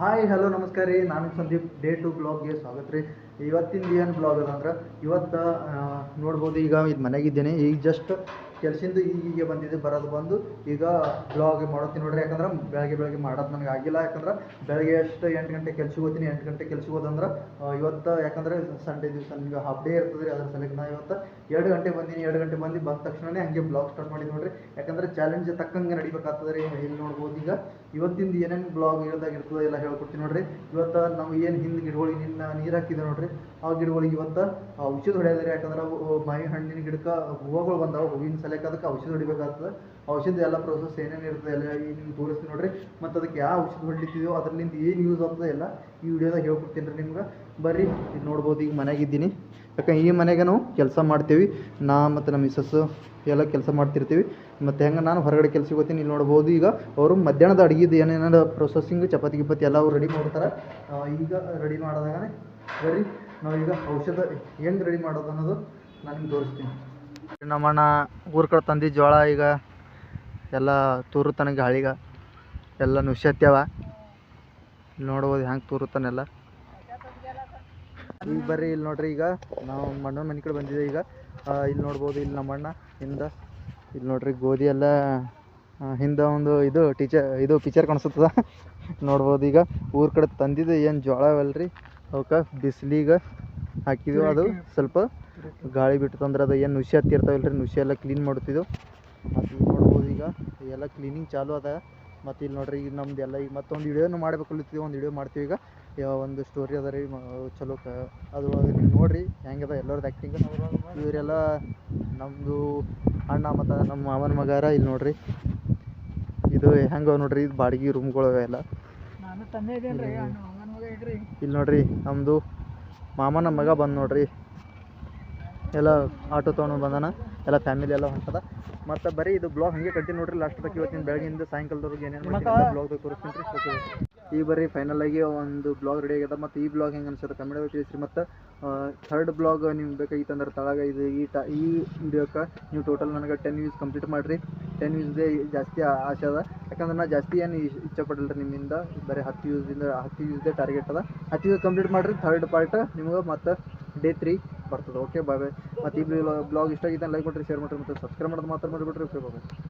Hi hello ನಮಸ್ಕಾರ ರೀ. ನಾನು ಸಂದೀಪ್ ಡೇ ಟು ಬ್ಲಾಗ್ಗೆ ಸ್ವಾಗತ ರೀ. ಇವತ್ತಿಂದ ಏನು ಬ್ಲಾಗ್ ಅದ ಅಂದ್ರೆ, ಇವತ್ತು ನೋಡ್ಬೋದು, ಈಗ ಇದು ಮನೆಗಿದ್ದೇನೆ ಈಗ ಜಸ್ಟ್ ಕೆಲ್ಸಿಂದ ಈಗೀಗ ಬಂದಿದ್ದು, ಬರೋದು ಬಂದು ಈಗ ಬ್ಲಾಗ್ ಮಾಡೋತೀನಿ ನೋಡ್ರಿ. ಯಾಕಂದ್ರೆ ಬೆಳಗ್ಗೆ ಬೆಳಗ್ಗೆ ಮಾಡೋದು ನನಗೆ ಆಗಿಲ್ಲ. ಯಾಕಂದ್ರೆ ಬೆಳಗ್ಗೆ ಎಷ್ಟು ಎಂಟು ಗಂಟೆ ಕೆಲ್ಸಕ್ಕೆ ಹೋಗ್ತೀನಿ. ಎಂಟು ಗಂಟೆ ಕೆಲ್ಸಕ್ಕೆ ಹೋದಂದ್ರೆ ಇವತ್ತು ಯಾಕಂದ್ರೆ ಸಂಡೇ ದಿವಸ ನನಗೆ ಹಾಫ್ ಡೇ ಇರ್ತದೆ ರೀ ಅದ್ರ ಸಲಕ್ಕೆ ನಾ ಇವತ್ತು ಎರಡು ಗಂಟೆ ಬಂದೀನಿ. ಎರಡು ಗಂಟೆ ಬಂದು ಬಂದ ತಕ್ಷಣನೇ ಹಂಗೆ ಬ್ಲಾಗ್ ಸ್ಟಾರ್ಟ್ ಮಾಡಿ ನೋಡ್ರಿ. ಯಾಕಂದ್ರೆ ಚಾಲೆಂಜ್ ತಕ್ಕಂಗೆ ನಡಿಬೇಕಾಗ್ತದೆ ರೀ. ಇಲ್ಲಿ ನೋಡ್ಬೋದು ಈಗ ಇವತ್ತಿಂದ ಏನೇನು ಬ್ಲಾಗ್ ಇರೋದಾಗಿರ್ತದೆ ಎಲ್ಲ ಹೇಳ್ಕೊಡ್ತೀನಿ ನೋಡ್ರಿ. ಇವತ್ತು ನಾವು ಏನು ಹಿಂದೆ ಗಿಡಗಳಿಗೆ ನಿನ್ನ ನೀರು ಹಾಕಿದೆ ನೋಡ್ರಿ. ಆ ಗಿಡಗಳಿಗೆ ಇವತ್ತು ಔಷಧ ಹೊಡೆಯೋದ್ರಿ ಯಾಕಂದ್ರೆ ಅವು ಮಾವಿನ ಮಾವಿ ಹಣ್ಣಿನ ಗಿಡಕ್ಕೆ ಹೂವುಗಳು ಬಂದಾವ, ಹೂವಿನ ಸಲಕ್ಕೆ ಅದಕ್ಕೆ ಔಷಧ ಹೊಡಿಬೇಕಾಗ್ತದೆ. ಔಷಧ ಎಲ್ಲ ಪ್ರೋಸೆಸ್ ಏನೇನು ಇರ್ತದೆ ಎಲ್ಲ ಈಗ ನಿಮ್ಗೆ ತೋರಿಸ್ತೀನಿ ನೋಡ್ರಿ. ಮತ್ತು ಅದಕ್ಕೆ ಯಾವ ಔಷಧ ಹೊಡಿತಿದೆಯೋ ಅದರಿಂದ ಏನು ಯೂಸ್ ಆಗ್ತದೆ ಎಲ್ಲ ಈ ವಿಡಿಯೋದಾಗ ಹೇಳ್ಕೊಡ್ತೀನಿ ರೀ ನಿಮ್ಗೆ. ಬರ್ರಿ, ಇದು ನೋಡ್ಬೋದು, ಈಗ ಮನೆಗಿದ್ದೀನಿ ಯಾಕಂದ್ರೆ ಈ ಮನೆಗೆ ನಾವು ಕೆಲಸ ಮಾಡ್ತೀವಿ. ನಾ ಮತ್ತು ನಮ್ಮ ಮಿಸ್ಸಸ್ಸು ಎಲ್ಲ ಕೆಲಸ ಮಾಡ್ತಿರ್ತೀವಿ. ಮತ್ತು ಹೆಂಗೆ ನಾನು ಹೊರಗಡೆ ಕೆಲಸ ಹೋಗ್ತೀನಿ, ಇಲ್ಲಿ ನೋಡ್ಬೋದು. ಈಗ ಅವರು ಮಧ್ಯಾಹ್ನದ ಅಡುಗೆದು ಏನೇನಾದ್ರು ಪ್ರೊಸೆಸಿಂಗ್ ಚಪಾತಿ, ಗಿಪಾತಿ ಎಲ್ಲ ಅವ್ರು ರೆಡಿ ಮಾಡ್ತಾರೆ. ಈಗ ರೆಡಿ ಮಾಡಿದಾಗ ಬರ್ರಿ. ನಾವೀಗ ಔಷಧ ಹೆಂಗೆ ರೆಡಿ ಮಾಡೋದು ಅನ್ನೋದು ನಾನು ನಿಮ್ಗೆ ತೋರಿಸ್ತೀನಿ. ನಮ್ಮಣ್ಣ ಊರ ಕಡೆ ತಂದಿದ್ದ ಜೋಳ ಈಗ ಎಲ್ಲ ತೂರು ತನಗೆ ಗಾಳಿಗ ಎಲ್ಲ ನುಷ್ಯತ್ಯವ. ಇಲ್ಲಿ ನೋಡ್ಬೋದು ಹೆಂಗೆ ತೂರುತ್ತಾನೆಲ್ಲ ಈಗ ಬರ್ರಿ ಇಲ್ಲಿ ನೋಡ್ರಿ ಈಗ ನಾವು ಮಣ್ಣನ ಮನೆ ಕಡೆ ಬಂದಿದ್ದೆ ಈಗ. ಇಲ್ಲಿ ನೋಡ್ಬೋದು ಇಲ್ಲಿ ನಮ್ಮಣ್ಣ ಹಿಂದೆ ಇಲ್ಲಿ ನೋಡ್ರಿ ಗೋಧಿ ಎಲ್ಲ ಹಿಂದೆ ಒಂದು ಇದು ಟೀಚರ್ ಇದು ಪಿಕ್ಚರ್ ಕಾಣಿಸ್ತದ ನೋಡ್ಬೋದು ಈಗ ಊರ ಕಡೆ ತಂದಿದ್ದು ಏನು ಜೋಳ ಅವಲ್ರಿ ಅವಕ್ಕೆ ಬಿಸಿಲಿಗೆ ಹಾಕಿದೆವು. ಅದು ಸ್ವಲ್ಪ ಗಾಳಿ ಬಿಟ್ಟು ಅಂದ್ರೆ ಅದು. ಏನು ನುಸಿ ಹತ್ತಿರ್ತಾವಲ್ರಿ ನುಸಿ ಎಲ್ಲ ಕ್ಲೀನ್ ಮಾಡ್ತಿದ್ದೆವು ಮತ್ತು ಈಗ ನೋಡ್ಬೋದು ಈಗ. ಎಲ್ಲ ಕ್ಲೀನಿಂಗ್ ಚಾಲು ಅದ. ಮತ್ತು ಇಲ್ಲಿ ನೋಡ್ರಿ ಈಗ ನಮ್ದು ಎಲ್ಲ ಈಗ ಮತ್ತೊಂದು ವಿಡಿಯೋನು ಮಾಡ್ಬೇಕಲ್ಲಿತ್ತೀವಿ ಒಂದು ವಿಡಿಯೋ ಮಾಡ್ತೀವಿ ಈಗ. ಯಾವ ಒಂದು ಸ್ಟೋರಿ ಅದ ರೀ. ಚಲೋ ಕ ಅದು ನೀವು ನೋಡಿರಿ. ಹೆಂಗದ ಎಲ್ಲರದ್ದು ಆ್ಯಕ್ಟಿಂಗ್ ಇವರೆಲ್ಲ ನಮ್ಮದು ಅಣ್ಣ ಮತ್ತು ನಮ್ಮ ಮಾವನ ಮಗಾರ ಇಲ್ಲಿ ನೋಡ್ರಿ. ಇದು ಹೆಂಗೆ ನೋಡ್ರಿ? ಇದು ಬಾಡಿಗೆ ರೂಮ್ಗಳು ಎಲ್ಲ ಇಲ್ಲಿ ನೋಡ್ರಿ ನಮ್ಮದು ಮಾಮನ ಮಗ ಬಂದ್ ನೋಡ್ರಿ. ಎಲ್ಲ ಆಟೋ ತೊಗೊಂಡು ಬಂದಾನ, ಎಲ್ಲ ಫ್ಯಾಮಿಲಿ ಎಲ್ಲ ಹೊಂಟದ. ಮತ್ತು ಬರೀ ಇದು ಬ್ಲಾಗ್ ಹಂಗೆ ಕಂಟಿನ್ಯೂ ನೋಡ್ರಿ ಲಾಸ್ಟ್ ತನಕ ಇವತ್ತಿನ ಬೆಳಗಿಂದ ಸಾಯಂಕಾಲದವರೆಗೆ ಏನೇನು ಬ್ಲಾಗ್ದಾಗ ತೋರಿಸ್ತೀನಿ ಈಗ ಬರ್ರಿ ಫೈನಲ್ ಆಗಿ ಒಂದು ಬ್ಲಾಗ್ ರೆಡಿ ಆಗ್ಯದ ಮತ್ತು ಈ ಬ್ಲಾಗ್ ಹೆಂಗೆ ಅನ್ಸುತ್ತೆ ಕಮೆಂಟ್ ತಿಳಿಸ್ರಿ. ಮತ್ತು ಥರ್ಡ್ ಬ್ಲಾಗ್ ನಿಮ್ಗೆ ಬೇಕಾಗಿತ್ತು ಅಂದ್ರೆ ತಳಗ ಇದು ಈ ಟ, ಈ ವಿಡಿಯೋಕ್ಕೆ ನೀವು ಟೋಟಲ್ ನನಗೆ ಟೆನ್ ವ್ಯೂಸ್ ಕಂಪ್ಲೀಟ್ ಮಾಡಿರಿ. ಟೆನ್ ವ್ಯೂಸ್ದೇ ಜಾಸ್ತಿ ಆಸೆ ಅದ. ಯಾಕಂದ್ರೆ ನಾ ಜಾಸ್ತಿ ಏನು ಇಚ್ಛೆ ರೀ ನಿಮ್ಮಿಂದ. ಬರೀ ಹತ್ತು ವ್ಯೂಸಿಂದ ಹತ್ತು ವ್ಯೂಸ್ದೇ ಟಾರ್ಗೆಟ್ ಅದ. ಹತ್ತು ವ್ಯೂಸ್ ಕಂಪ್ಲೀಟ್ ಮಾಡಿರಿ. ಥರ್ಡ್ ಪಾರ್ಟ್ ನಿಮ್ಗೆ ಮತ್ತು ಡೇ ತ್ರೀ ಬರ್ತದೆ. ಓಕೆ ಬಾಯ್ ಬಾಯ್ ಮತ್ತು ಈ ಬ್ಲಾಗ್ ಇಷ್ಟ ಆಗಿದ್ದ ಲೈಕ್ ಮಾಡಿರಿ ಶೇರ್ ಮಾಡಿರಿ, ಮತ್ತು ಸಬ್ಸ್ಕ್ರೈಬ್ ಮಾಡೋದು ಮಾತ್ರ ಮಾಡಿಬಿಟ್ರಿ ಓಕೆ ಬಾಯ್